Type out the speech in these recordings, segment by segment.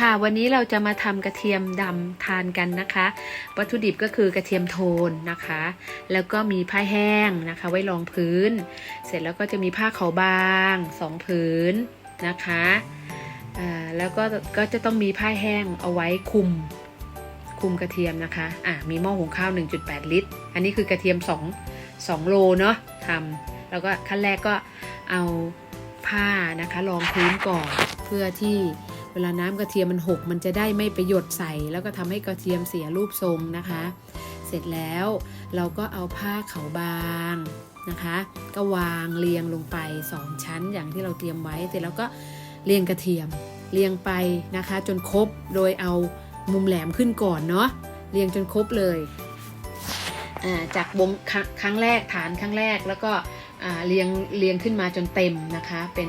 ค่ะวันนี้เราจะมาทำกระเทียมดำทานกันนะคะ วัตถุดิบก็คือกระเทียมโทนนะคะ แล้วก็มีผ้าแห้งนะคะ ไว้รองพื้น เสร็จแล้วก็จะมีผ้าขาวบางสองผืนนะคะอ่าแล้วก็ก็จะต้องมีผ้าแห้งเอาไว้คุมคุมกระเทียมนะคะอะมีหม้อหุงข้าว 1.8 ลิตร อันนี้คือกระเทียม 2 2 โลเนาะทำแล้วก็ขั้นแรกก็เอาผ้านะคะรองพื้นก่อนเพื่อที่ เวลาน้ำกระเทียมมันหกมันจะได้ไม่ไปหยดใส่ แล้วก็ทำให้กระเทียมเสียรูปทรงนะคะ เสร็จแล้วเราก็เอาผ้าขาวบางนะคะ ก็วางเรียงลงไป 2 ชั้นอย่างที่เราเตรียมไว้เสร็จแล้วก็เรียงกระเทียมเรียงไปนะคะ จนครบโดยเอามุมแหลมขึ้นก่อนเนาะเรียงจนครบเลยจากวงครั้งแรกฐานครั้งแรกแล้วก็เรียงเรียงขึ้นมาจนเต็มนะคะเป็น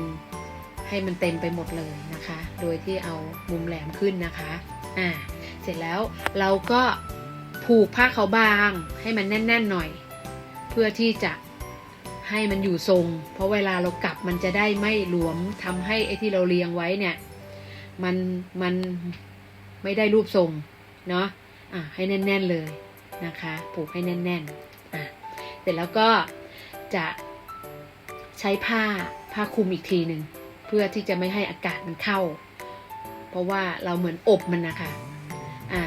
ให้มันเต็มไปหมดเลยนะคะ โดยที่เอามุมแหลมขึ้นนะคะ อ่า เสร็จแล้วเราก็ผูกผ้าเขาบางให้มันแน่น ๆ หน่อย เพื่อที่จะให้มันอยู่ทรง เพราะเวลาเรากลับมันจะได้ไม่หลวมทำให้ไอ้ที่เราเรียงไว้เนี่ย มันมันไม่ได้รูปทรงเนาะอะให้แน่น ๆเลยนะคะ ผูกให้แน่นๆอะเสร็จแล้วก็จะใช้ผ้าผ้าคลุมอีกทีหนึ่ง เพื่อที่จะไม่ให้อากาศมันเข้า เพราะว่าเราเหมือนอบมันนะคะอ่า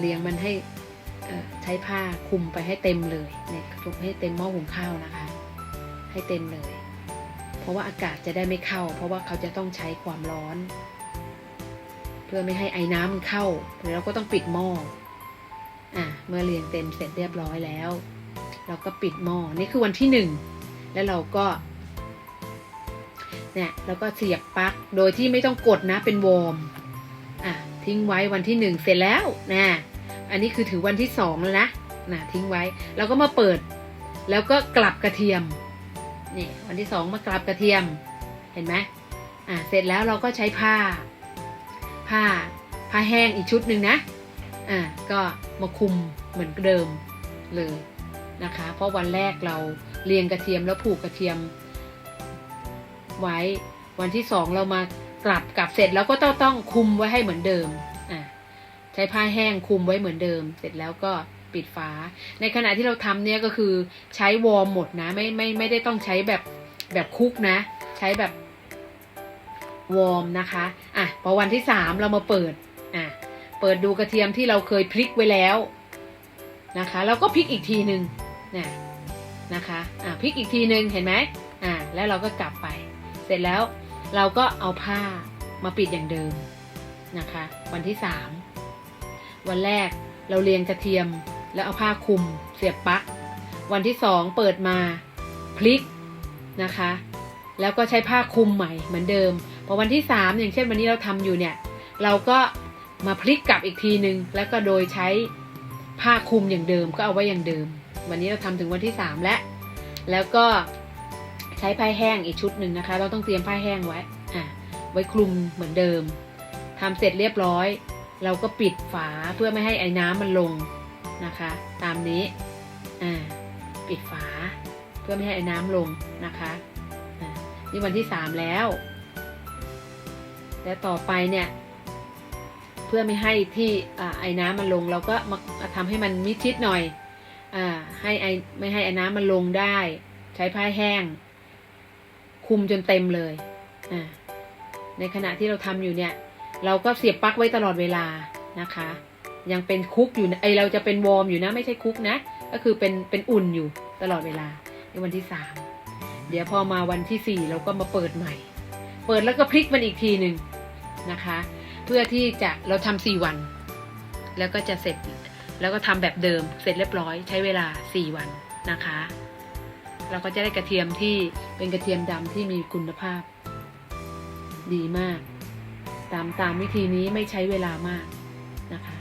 เลี้ยงมันให้ใช้ผ้าคลุมไปให้เต็มเลยเนี่ยคุมให้เต็มหม้อหุงข้าวนะคะ ให้เต็มเลย เพราะว่าอากาศจะได้ไม่เข้า เพราะว่าเขาจะต้องใช้ความร้อน เพื่อไม่ให้ไอ้น้ำมันเข้าเราก็ต้องปิดหม้ออ่าเมื่อเรียงเต็มเสร็จเรียบร้อยแล้ว เราก็ปิดหม้อนี่คือวันที่หนึ่งแล้วเราก็ เนี่ยแล้วก็เสียบปลั๊กโดยที่ไม่ต้องกดนะเป็นวอร์มอะทิ้งไว้วันที่หนึ่งเสร็จแล้วนะอันนี้คือถือวันที่สองแล้วนะนะทิ้งไว้แล้วก็มาเปิด แล้วก็กลับกระเทียมนี่วันที่สองมากลับกระเทียมเห็นไหมอะเสร็จแล้วเราก็ใช้ผ้า ผ้าผ้าแห้งอีกชุดหนึ่งนะอะก็มาคุมเหมือนเดิมเลยนะคะ เพราะวันแรกเราเรียงกระเทียมแล้วผูกกระเทียม ไว้ วันที่สองเรามากลับกลับเสร็จแล้วก็ต้องต้องคุมไว้ให้เหมือนเดิมอะใช้ผ้าแห้งคุมไว้เหมือนเดิม เสร็จแล้วก็ปิดฝา ในขณะที่เราทำเนี่ยก็คือใช้วอร์มหมดนะ ไม่ไม่ไม่ได้ต้องใช้แบบแบบคุกนะ ใช้แบบวอร์มนะคะอะพอวันที่สามเรามาเปิดอะเปิดดูกระเทียมที่เราเคยพลิกไว้แล้วนะคะ แล้วก็พลิกอีกทีหนึ่งนะนะคะอะพลิกอีกทีหนึ่งเห็นไหมอะแล้วเราก็กลับไป สร็จแล้ว เราก็เอาผ้ามาปิดอย่างเดิมนะคะ วันที่สามวันแรกเราเรียงกระเทียมแล้วเอาผ้าคลุมเสียบปลั๊กวันที่สองเปิดมาพลิกนะคะ แล้วก็ใช้ผ้าคลุมใหม่เหมือนเดิมพอวันที่สามอย่างเช่นวันนี้เราทำอยู่เนี่ย เราก็มาพลิกกลับอีกทีหนึ่งแล้วก็โดยใช้ผ้าคลุมอย่างเดิมก็เอาไว้อย่างเดิม วันนี้เราทำถึงวันที่สามแล้วแล้วก็ ใช้ผ้าแห้งอีกชุดหนึ่งนะคะ เราต้องเตรียมผ้าแห้งไว้อะไว้คลุมเหมือนเดิมทำเสร็จเรียบร้อย เราก็ปิดฝาเพื่อไม่ให้ไอ้น้ำมันลงนะคะ ตามนี้อ่าปิดฝาเพื่อไม่ให้ไอ้น้ำลงนะคะนี่วันที่สามแล้วและต่อไปเนี่ย เพื่อไม่ให้ที่อ่าไอ้น้ำมันลง เราก็มาทำให้มันมิดชิดหน่อยอให้ไอไม่ให้ไอ้น้ำมันลงได้ ใช้ผ้าแห้ง คุมจนเต็มเลยอ่าในขณะที่เราทำอยู่เนี่ย เราก็เสียบปลั๊กไว้ตลอดเวลานะคะ ยังเป็นคุกอยู่นะไอเราจะเป็นวอร์มอยู่นะไม่ใช่คุกนะ ก็คือเป็นเป็นอุ่นอยู่ตลอดเวลาในวันที่สามเดี๋ยวพอมาวันที่สี่เราก็มาเปิดใหม่ เปิดแล้วก็พลิกมันอีกทีหนึ่งนะคะ เพื่อที่จะเราทำสี่วัน แล้วก็จะเสร็จแล้วก็ทำแบบเดิมเสร็จเรียบร้อยใช้เวลาสี่วันนะคะ เราก็จะได้กระเทียมที่เป็นกระเทียมดำที่มีคุณภาพ ดีมาก ตามตามวิธีนี้ไม่ใช้เวลามากนะคะ